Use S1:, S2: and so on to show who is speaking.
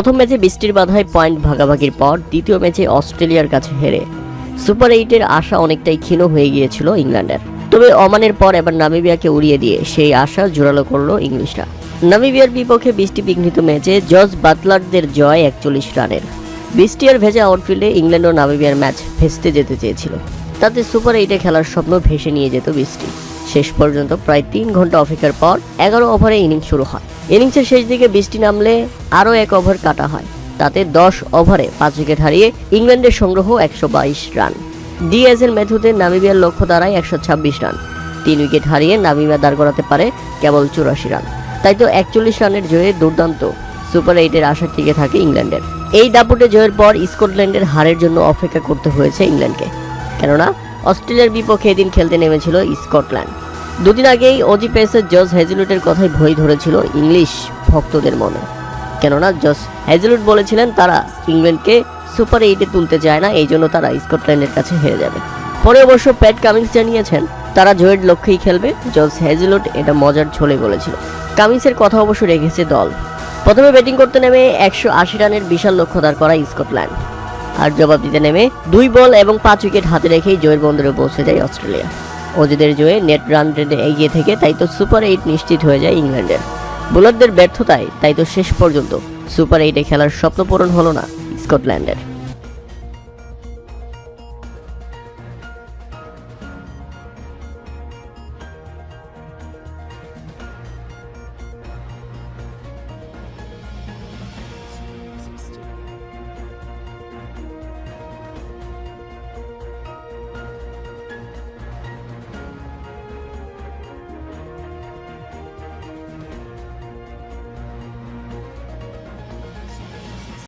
S1: প্রথম ম্যাচে বৃষ্টির বাধায় পয়েন্ট ভাগাভাগির পর দ্বিতীয় ম্যাচে অস্ট্রেলিয়ার কাছে হেরে। সুপার এইটের আশা অনেকটাই ক্ষীণ হয়ে গিয়েছিল ইংল্যান্ডের। তবে অমানের পর এবার নামিবিয়াকে উড়িয়ে দিয়ে সেই আশা জোরালো করল ইংলিশরা। নামিবিয়ার বিপক্ষে বৃষ্টি বিঘ্নিত ম্যাচে জর্জ বাটলারদের জয় একচল্লিশ রানের। বৃষ্টি আর ভেজা আউটফিল্ডে ইংল্যান্ড ও নামিবিয়ার ম্যাচ ভেস্তে যেতে চেয়েছিল। তাতে সুপার এইটে খেলার স্বপ্ন ভেসে নিয়ে যেত বৃষ্টি। শেষ পর্যন্ত প্রায় তিন ঘণ্টা অপেক্ষার পর এগারো ওভারে ইনিংস শুরু হয়। ইনিংসের শেষ দিকে বৃষ্টি নামলে আরও এক ওভার কাটা হয়। তাতে দশ ওভারে পাঁচ উইকেট হারিয়ে ইংল্যান্ডের সংগ্রহ একশো বাইশ রান। ডিএসএল মেথুতে নামিবিয়ার লক্ষ্য দাঁড়ায় একশো ছাব্বিশ রান। তিন উইকেট হারিয়ে নামিবিয়া দাঁড় করাতে পারে কেবল চুরাশি রান। তাই তো একচল্লিশ রানের জয়ে দুর্দান্ত সুপার এইটের আশা টিকে থাকে ইংল্যান্ডের। এই দাপুটে জয়ের পর স্কটল্যান্ডের হারের জন্য অপেক্ষা করতে হয়েছে ইংল্যান্ডকে। কেননা অস্ট্রেলিয়ার বিপক্ষে এদিন খেলতে নেমেছিল স্কটল্যান্ড। দুদিন আগেই অজি পেসের জজ হ্যাজেলুটের কথাই ভয় ধরেছিল ইংলিশ ভক্তদের মনে। কেননা, জস হ্যাজেলুট বলেছিলেন তারা ইংল্যান্ডকে সুপার এইটে তুলতে চায় না এই জন্য তারা স্কটল্যান্ডের কাছে হেরে যাবে। পরে অবশ্য প্যাট কামিংস জানিয়েছেন, তারা জয়ের লক্ষ্যেই খেলবে, জস হ্যাজেলুট এটা মজার ছলে বলেছিল। কামিংসের কথা অবশ্য রেখেছে দল। প্রথমে ব্যাটিং করতে নেমে একশো আশি রানের বিশাল লক্ষ্য দাঁড় করায় স্কটল্যান্ড। আর জবাব দিতে নেমে দুই বল এবং পাঁচ উইকেট হাতে রেখেই জয়ের বন্দরে পৌঁছে যায় অস্ট্রেলিয়া। অজিদের জয়ে নেট রান রেটে এগিয়ে থেকে তাই তো সুপার এইট নিশ্চিত হয়ে যায় ইংল্যান্ডের। বোলারদের ব্যর্থতায় তাই তো শেষ পর্যন্ত সুপার এইটে খেলার স্বপ্ন পূরণ হলো না স্কটল্যান্ডের।